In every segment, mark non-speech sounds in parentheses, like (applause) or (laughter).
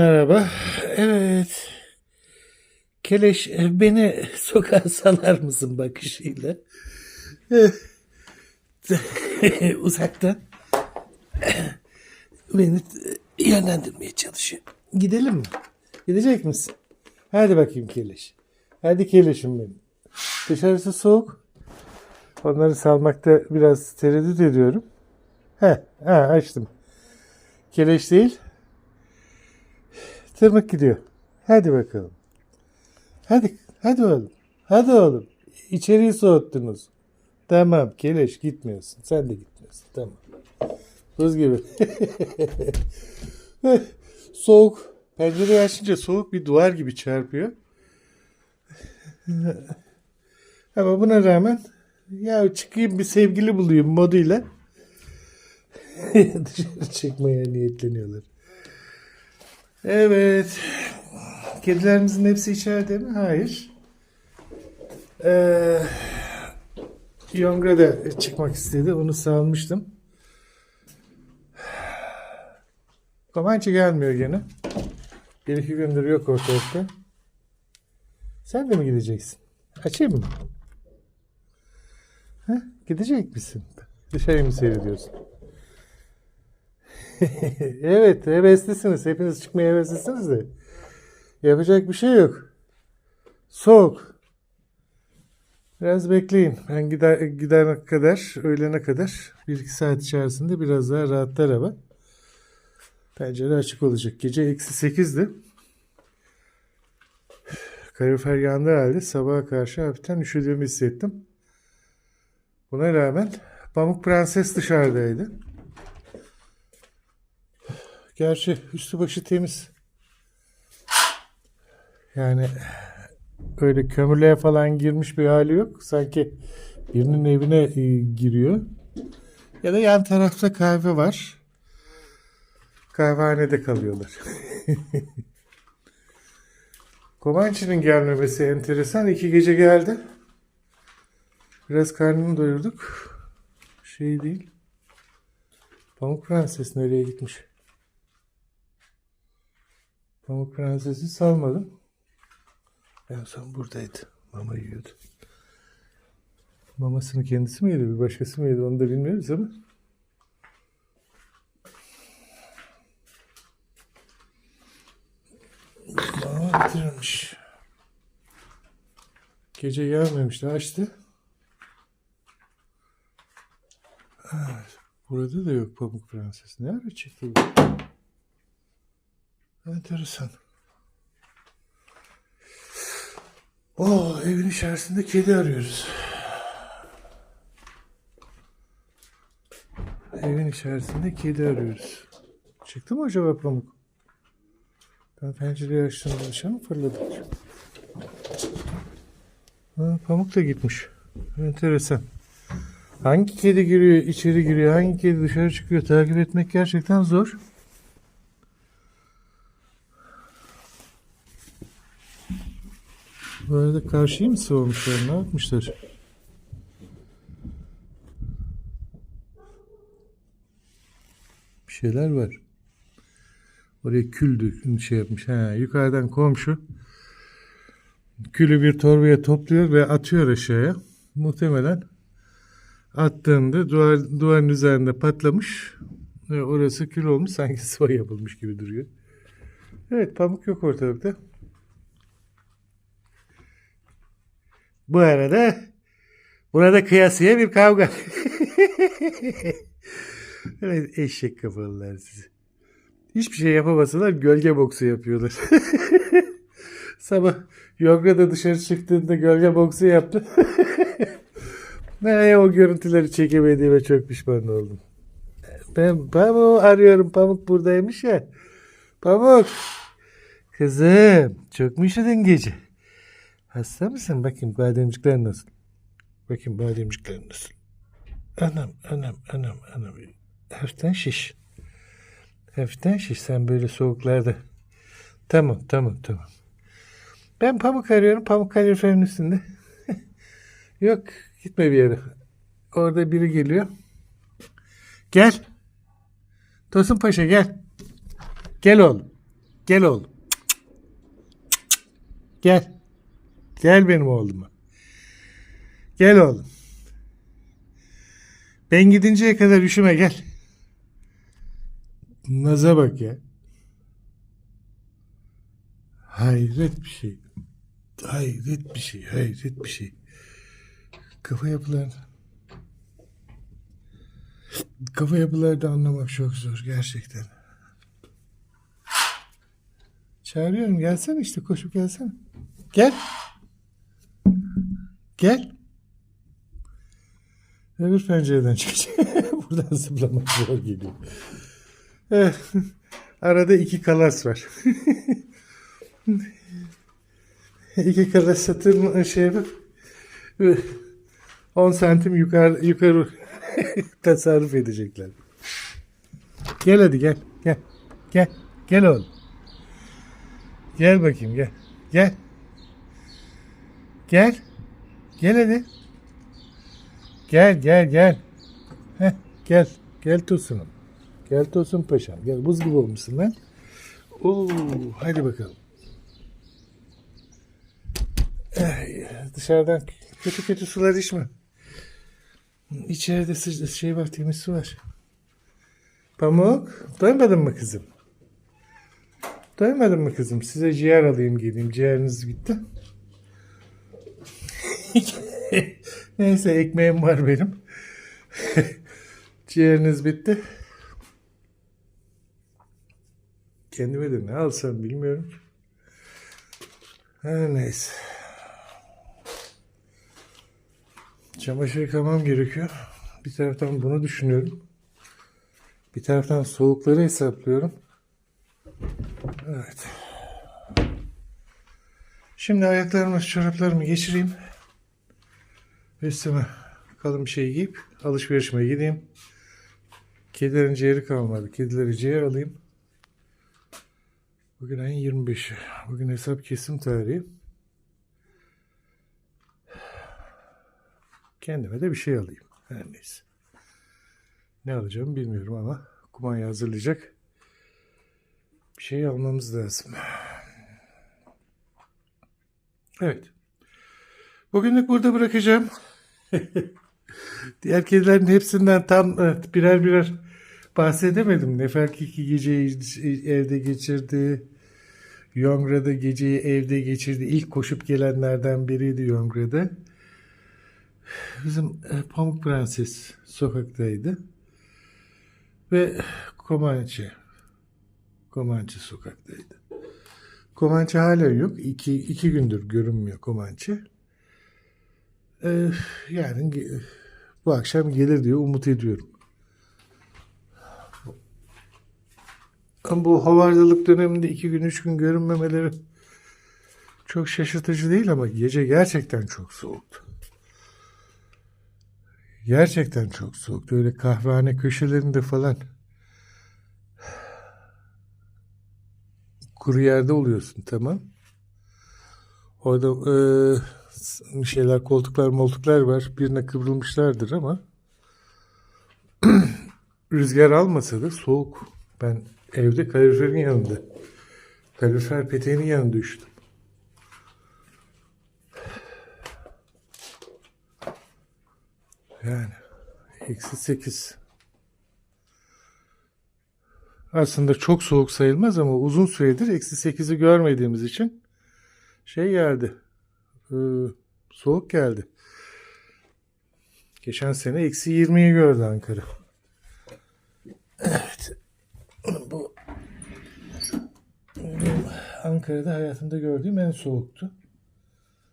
Merhaba. Evet. Keleş e, beni (laughs) sokağa salar mısın bakışıyla? (laughs) Uzaktan beni yönlendirmeye çalışıyor. Gidelim mi? Gidecek misin? Hadi bakayım Keleş. Hadi Keleş'im benim. Dışarısı soğuk. Onları salmakta biraz tereddüt ediyorum. He, ha, açtım. Keleş değil. Tırmık gidiyor. Hadi bakalım. Hadi, hadi oğlum. Hadi oğlum. İçeriği soğuttunuz. Tamam, Keleş gitmiyorsun. Sen de gitmiyorsun. Tamam. Buz gibi. (laughs) soğuk. Pencereyi açınca soğuk bir duvar gibi çarpıyor. (laughs) Ama buna rağmen ya çıkayım bir sevgili bulayım moduyla (laughs) dışarı çıkmaya niyetleniyorlar. Evet. Kedilerimizin hepsi içeride mi? Hayır. Ee, Yongra da çıkmak istedi. Onu salmıştım. Komançı gelmiyor gene. Bir iki gündür yok ortalıkta. Sen de mi gideceksin? Açayım mı? Ha? Gidecek misin? Dışarıyı mı seyrediyorsun? (laughs) evet, heveslisiniz. Hepiniz çıkmaya heveslisiniz de. Yapacak bir şey yok. Soğuk. Biraz bekleyin. Ben gider, gidene kadar, öğlene kadar, bir iki saat içerisinde biraz daha rahatlar hava. Pencere açık olacak. Gece eksi sekizdi. Kalorifer yandı halde sabaha karşı hafiften üşüdüğümü hissettim. Buna rağmen Pamuk Prenses dışarıdaydı. Gerçi üstü başı temiz. Yani öyle kömürlüğe falan girmiş bir hali yok. Sanki birinin evine e, giriyor. Ya da yan tarafta kahve var. Kahvehanede kalıyorlar. (laughs) Komançı'nın gelmemesi enteresan. İki gece geldi. Biraz karnını doyurduk. Şey değil. Pamuk Prenses nereye gitmiş? Pamuk Prenses'i salmadım. En son buradaydı. Mama yiyordu. Mamasını kendisi mi yedi, bir başkası mı yedi onu da bilmiyoruz ama. Mama bitirilmiş. Gece gelmemişti, açtı. Evet, burada da yok Pamuk Prenses. Ne ara çıktı bu? Enteresan. Oo, evin içerisinde kedi arıyoruz. Evin içerisinde kedi arıyoruz. Çıktı mı acaba pamuk? Ben pencereyi açtım dışarı mı fırladı? Ha, pamuk da gitmiş. Enteresan. Hangi kedi giriyor, içeri giriyor, hangi kedi dışarı çıkıyor takip etmek gerçekten zor. Bu arada karşıyı mı sıvamışlar? Ne yapmışlar? Bir şeyler var. Oraya kül dök- şey yapmış. Ha, yukarıdan komşu külü bir torbaya topluyor ve atıyor aşağıya. Muhtemelen attığında duvar, duvarın üzerinde patlamış. Ve orası kül olmuş. Sanki sıva yapılmış gibi duruyor. Evet pamuk yok ortalıkta. Bu arada burada kıyasıya bir kavga. (laughs) eşek kafalılar sizi. Hiçbir şey yapamasalar gölge boksu yapıyorlar. (laughs) Sabah Yoga dışarı çıktığında gölge boksu yaptı. (laughs) ne o görüntüleri çekemediğime çok pişman oldum. Ben Pamuk arıyorum. Pamuk buradaymış ya. Pamuk. Kızım çok mu üşüdün gece? Hasta mısın? Bakayım bademcikler nasıl? Bakayım bademcikler nasıl? Anam, anam, anam, anam. Hafiften şiş. Hafiften şiş. Sen böyle soğuklarda. Tamam, tamam, tamam. Ben pamuk arıyorum. Pamuk kaloriferin üstünde. (laughs) Yok, gitme bir yere. Orada biri geliyor. Gel. Tosun Paşa gel. Gel oğlum. Gel oğlum. Gel. Gel benim oğluma. Gel oğlum. Ben gidinceye kadar üşüme gel. Naza bak ya. Hayret bir şey. Hayret bir şey. Hayret bir şey. Kafa yapılarını kafa yapıları da anlamak çok zor gerçekten. Çağırıyorum gelsene işte koşup gelsene. Gel. Gel. Öbür pencereden çıkacak. (laughs) Buradan zıplamak zor geliyor. Evet. Arada iki kalas var. (laughs) iki kalas satır şey yapıp 10 santim yukarı yukarı (laughs) tasarruf edecekler. Gel hadi gel. Gel. Gel. Gel oğlum. Gel bakayım gel. Gel. Gel. Gel hadi. Gel gel gel. Heh, gel. Gel Tosun'um. Gel Tosun Paşam. Gel buz gibi olmuşsun lan. Oo, hadi bakalım. Ay, dışarıdan kötü kötü sular içme. İçeride sı- şey var temiz su var. Pamuk doymadın mı kızım? Doymadın mı kızım? Size ciğer alayım geleyim. Ciğeriniz bitti. (laughs) Neyse ekmeğim var benim. (laughs) Ciğeriniz bitti. Kendime de ne alsam bilmiyorum. Her neyse. Çamaşır yıkamam gerekiyor. Bir taraftan bunu düşünüyorum. Bir taraftan soğukları hesaplıyorum. Evet. Şimdi ayaklarımı, çoraplarımı geçireyim. Üstüme kalın bir şey giyip alışverişime gideyim. Kedilerin ciğeri kalmadı. Kedileri ciğer alayım. Bugün ayın 25'i. Bugün hesap kesim tarihi. Kendime de bir şey alayım. Her neyse. Ne alacağımı bilmiyorum ama kumanya hazırlayacak. Bir şey almamız lazım. Evet. Bugünlük burada bırakacağım. (laughs) Diğer kedilerin hepsinden tam birer birer bahsedemedim. Neferk iki geceyi evde geçirdi. Yongra'da geceyi evde geçirdi. İlk koşup gelenlerden biriydi Yongra'da. Bizim e, Pamuk Prenses sokaktaydı. Ve Komançe. Komançe sokaktaydı. Komançe hala yok. İki, iki gündür görünmüyor Komançe. Ee, yani bu akşam gelir diye umut ediyorum. Bu havardalık döneminde iki gün, üç gün görünmemeleri çok şaşırtıcı değil ama gece gerçekten çok soğuktu. Gerçekten çok soğuktu. Öyle kahvehane köşelerinde falan kuru yerde oluyorsun tamam. Orada bir şeyler koltuklar moltuklar var. Birine kıvrılmışlardır ama (clears throat) rüzgar almasa da soğuk. Ben evde kaloriferin yanında. Kalorifer peteğinin yanında üşüdüm. Yani eksi sekiz. Aslında çok soğuk sayılmaz ama uzun süredir eksi sekizi görmediğimiz için şey geldi. Ee, soğuk geldi. Geçen sene eksi 20'yi gördü Ankara. Evet. Bu Ankara'da hayatımda gördüğüm en soğuktu.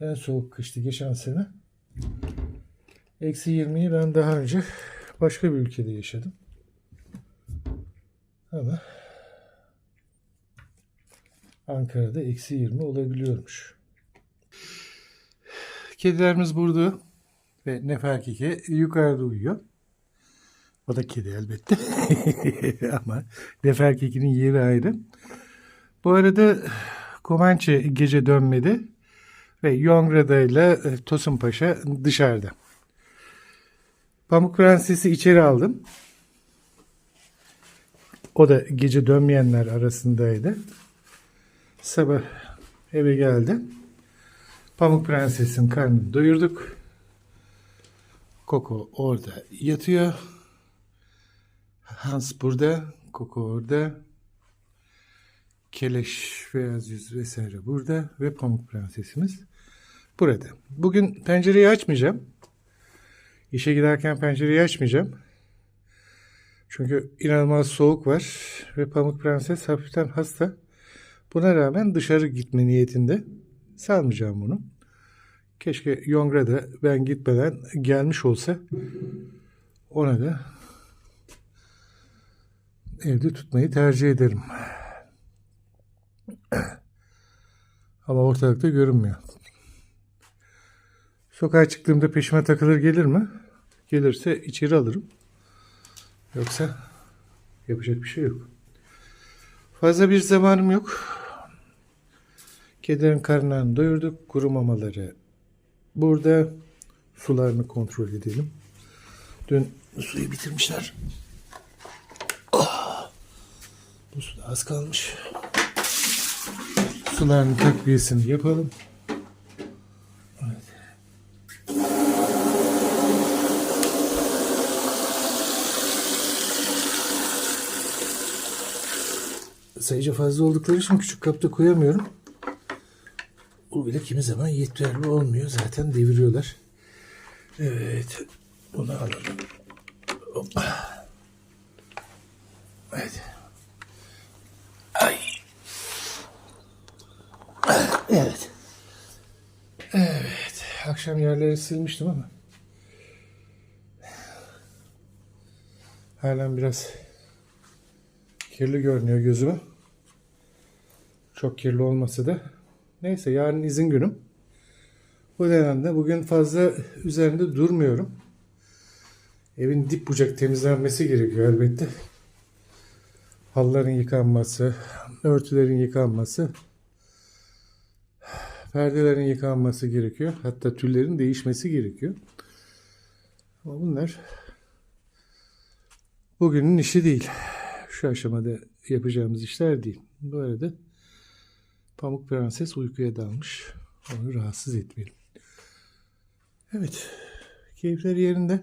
En soğuk kıştı geçen sene. Eksi 20'yi ben daha önce başka bir ülkede yaşadım. Ama Ankara'da eksi 20 olabiliyormuş. Kedilerimiz burada ve Neferkike yukarıda uyuyor. O da kedi elbette. (laughs) Ama Neferkike'nin yeri ayrı. Bu arada Komançe gece dönmedi ve Yongra'da ile e, Tosun Paşa dışarıda. Pamuk Prenses'i içeri aldım. O da gece dönmeyenler arasındaydı. Sabah eve geldi. Pamuk Prenses'in karnını doyurduk. Koko orada yatıyor. Hans burada. Koko orada. Keleş, beyaz yüz vesaire burada. Ve Pamuk Prensesimiz burada. Bugün pencereyi açmayacağım. İşe giderken pencereyi açmayacağım. Çünkü inanılmaz soğuk var. Ve Pamuk Prenses hafiften hasta. Buna rağmen dışarı gitme niyetinde salmayacağım bunu. Keşke Yongra da ben gitmeden gelmiş olsa ona da evde tutmayı tercih ederim. (clears throat) Ama ortalıkta görünmüyor. Sokağa çıktığımda peşime takılır gelir mi? Gelirse içeri alırım. Yoksa yapacak bir şey yok. Fazla bir zamanım yok. Kedilerin karnlarını doyurduk. Kuru mamaları burada. Sularını kontrol edelim. Dün suyu bitirmişler. Ah! Bu su da az kalmış. Sularının takviyesini yapalım. Sayıca fazla oldukları için küçük kapta koyamıyorum. Bu bile kimi zaman yeterli olmuyor. Zaten deviriyorlar. Evet. Bunu alalım. Hoppa. Evet. Ay. Evet. Evet. Akşam yerleri silmiştim ama. Halen biraz kirli görünüyor gözüme. Çok kirli olmasa da. Neyse yarın izin günüm. Bu nedenle bugün fazla üzerinde durmuyorum. Evin dip bucak temizlenmesi gerekiyor elbette. Halıların yıkanması, örtülerin yıkanması, perdelerin yıkanması gerekiyor. Hatta tüllerin değişmesi gerekiyor. Ama bunlar bugünün işi değil. Şu aşamada yapacağımız işler değil. Bu arada Pamuk Prenses uykuya dalmış. Onu rahatsız etmeyelim. Evet. Keyifleri yerinde.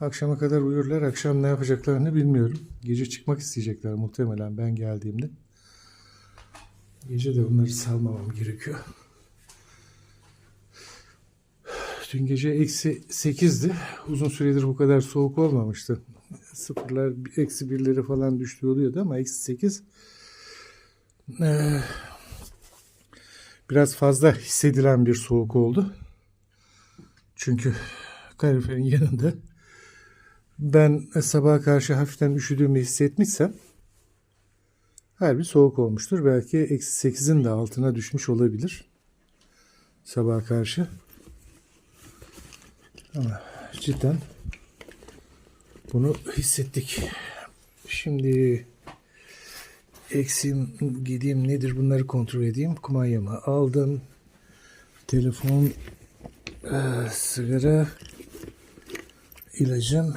Akşama kadar uyurlar. Akşam ne yapacaklarını bilmiyorum. Gece çıkmak isteyecekler muhtemelen ben geldiğimde. Gece de onları salmamam gerekiyor. Dün gece eksi 8'di. Uzun süredir bu kadar soğuk olmamıştı. Sıfırlar eksi birleri falan düştü oluyordu ama eksi 8 e, biraz fazla hissedilen bir soğuk oldu. Çünkü kaloriferin yanında ben sabaha karşı hafiften üşüdüğümü hissetmişsem harbi soğuk olmuştur. Belki eksi 8'in de altına düşmüş olabilir sabaha karşı. Ama cidden bunu hissettik. Şimdi eksiğim gideyim nedir bunları kontrol edeyim. Kumanyamı aldım. Telefon, e, sigara, ilacım,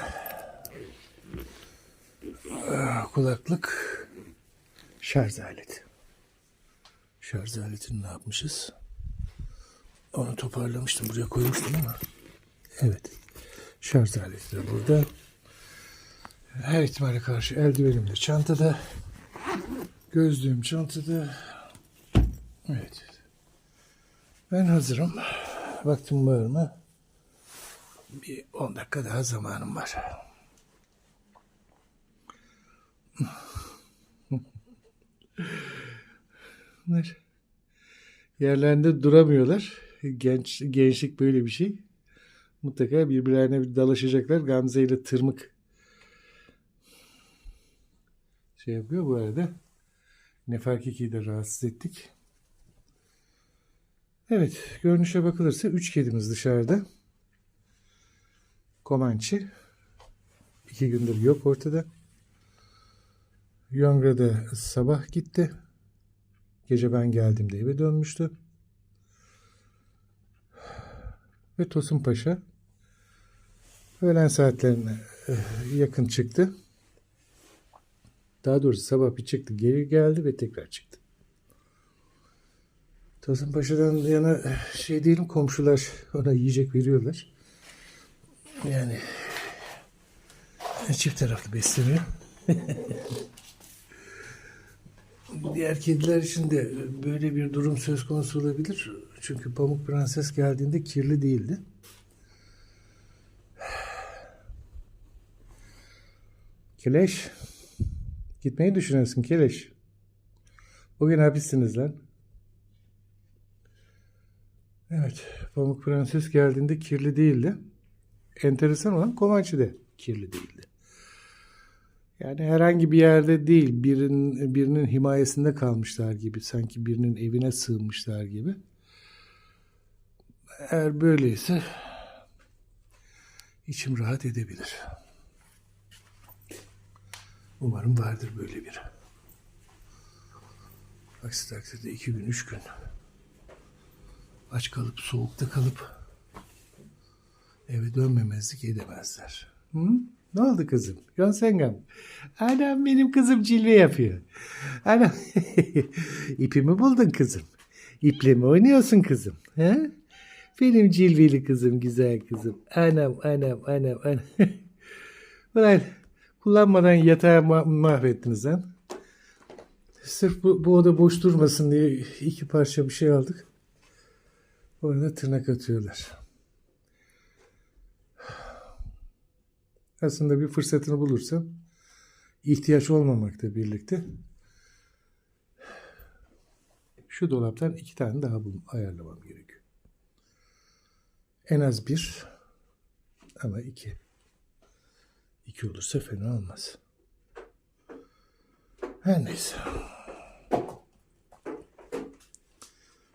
e, kulaklık, şarj aleti. Şarj aletini ne yapmışız? Onu toparlamıştım. Buraya koymuştum ama. Evet. Şarj aleti de burada. Her ihtimale karşı eldivenim de çantada. Gözlüğüm çantada. Evet. Ben hazırım. Vaktim var mı? Bir 10 dakika daha zamanım var. Bunlar yerlerinde duramıyorlar. Genç, gençlik böyle bir şey. Mutlaka birbirlerine bir dalaşacaklar. Gamze ile tırmık şey yapıyor bu arada. Neferk 2'yi de rahatsız ettik. Evet, görünüşe bakılırsa 3 kedimiz dışarıda. Komançı. iki gündür yok ortada. Yongra sabah gitti. Gece ben geldiğimde eve dönmüştü. Ve Tosun Paşa öğlen saatlerine eh, yakın çıktı. Daha doğrusu sabah bir çıktı, geri geldi ve tekrar çıktı. Paşa'dan yana şey değilim komşular ona yiyecek veriyorlar. Yani çift taraflı besleniyor. (laughs) Diğer kediler için de böyle bir durum söz konusu olabilir. Çünkü Pamuk Prenses geldiğinde kirli değildi. (sighs) Keleş. Gitmeyi düşünüyorsun Keleş. Bugün hapissiniz lan. Evet. Pamuk Prenses geldiğinde kirli değildi. Enteresan olan Komançı de kirli değildi. Yani herhangi bir yerde değil, birinin, birinin himayesinde kalmışlar gibi, sanki birinin evine sığınmışlar gibi. Eğer böyleyse içim rahat edebilir. Umarım vardır böyle biri. Aksi takdirde iki gün, üç gün aç kalıp, soğukta kalıp eve dönmemezlik edemezler. Hı? Ne oldu kızım? Yonsengam. Anam benim kızım cilve yapıyor. Anam (laughs) ipimi buldun kızım. İple mi oynuyorsun kızım? He? Benim cilveli kızım, güzel kızım. Anam, anam, anam, anam. (laughs) Ulan kullanmadan yatağı ma- mahvettiniz lan. Sırf bu, bu oda boş durmasın diye iki parça bir şey aldık. Orada tırnak atıyorlar. Aslında bir fırsatını bulursam ihtiyaç olmamakla birlikte şu dolaptan iki tane daha bul ayarlamam gerekiyor. En az bir ama iki. İki olursa fena olmaz. Her neyse.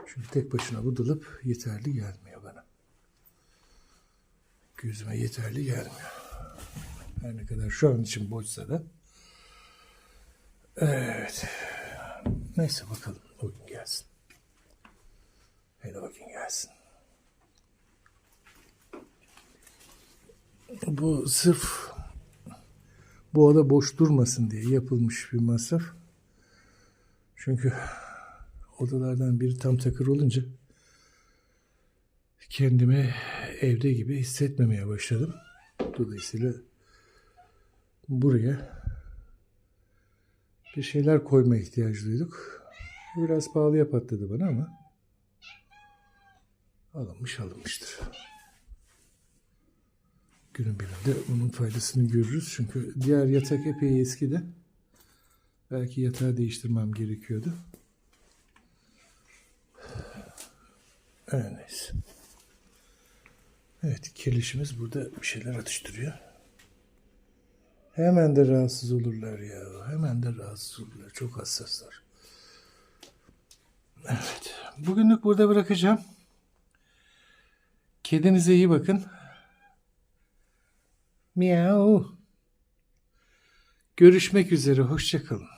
Çünkü tek başına bu dolap yeterli gelmiyor bana. Gözüme yeterli gelmiyor. Her ne kadar şu an için boşsa da. Evet. Neyse bakalım o gün gelsin. Hele o gelsin. Bu sırf bu oda boş durmasın diye yapılmış bir masraf. Çünkü odalardan biri tam takır olunca kendimi evde gibi hissetmemeye başladım. Dolayısıyla buraya bir şeyler koyma ihtiyacı duyduk. Biraz pahalıya patladı bana ama alınmış alınmıştır. Günün birinde bunun faydasını görürüz. Çünkü diğer yatak epey eskidi. Belki yatağı değiştirmem gerekiyordu. Her. Evet, kirlişimiz burada bir şeyler atıştırıyor. Hemen de rahatsız olurlar ya. Hemen de rahatsız olurlar. Çok hassaslar. Evet. Bugünlük burada bırakacağım. Kedinize iyi bakın. Miau. Görüşmek üzere. Hoşçakalın.